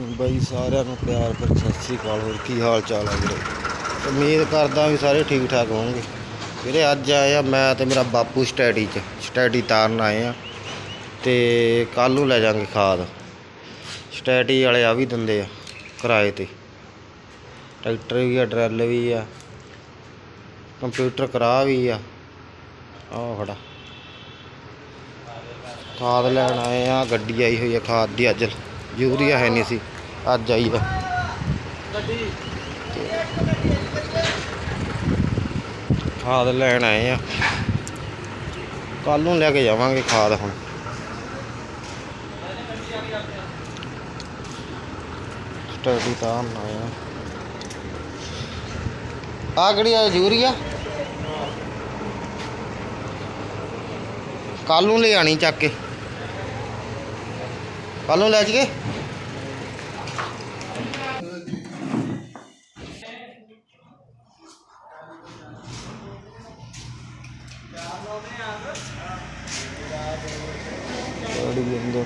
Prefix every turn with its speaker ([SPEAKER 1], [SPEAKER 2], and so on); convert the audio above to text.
[SPEAKER 1] ਬਾਈ ਸਾਰਿਆਂ ਨੂੰ ਪਿਆਰ ਭਰੀ ਸਤਿ ਸ੍ਰੀ ਅਕਾਲ, ਹੋਰ ਕੀ ਹਾਲ ਚਾਲ ਹੈ ਵੀਰੇ? ਉਮੀਦ ਕਰਦਾ ਵੀ ਸਾਰੇ ਠੀਕ ਠਾਕ ਹੋਣਗੇ। ਵੀਰੇ ਅੱਜ ਆਏ ਆ ਮੈਂ ਤੇ ਮੇਰਾ ਬਾਪੂ ਸਟੈਡੀ 'ਚ, ਸਟੈਡੀ ਤਾਰਨ ਆਏ ਆ ਤੇ ਕੱਲ ਨੂੰ ਲੈ ਜਾਾਂਗੇ ਖਾਦ। ਸਟੈਡੀ ਵਾਲੇ ਆ ਵੀ ਦਿੰਦੇ ਆ ਕਿਰਾਏ ਤੇ। ਟਰੈਕਟਰ ਵੀ ਆ, ਡਰੈਲ ਵੀ ਆ, ਕੰਪਿਊਟਰ ਕਰਾ ਵੀ ਆ। ਆਹ ਖੜਾ ਖਾਦ ਲੈਣ ਆਏ ਆ, ਗੱਡੀ ਆਈ ਹੋਈ ਆ ਖਾਦ ਦੀ ਅੱਜ। ਯੂਰੀਆ ਹੈ ਨਹੀਂ ਸੀ। ਅੱਜ ਆਈ ਆ। ਖਾਦ ਲੈਣ ਆਏ ਆ। ਕੱਲ ਨੂੰ ਲੈ ਕੇ ਜਾਵਾਂਗੇ ਖਾਦ ਹੁਣ। ਸਟੱਡੀ ਤਾਂ ਆਏ ਆ। ਆ ਕਿਹੜੀ ਆ, ਯੂਰੀਆ? ਕੱਲ ਨੂੰ ਲੈ ਆਣੀ ਚੱਕ ਕੇ। ਕੱਲ ਨੂੰ ਲੈ ਜਾਈਏ ਗਾੜੀ ਦੇ ਅੰਦਰ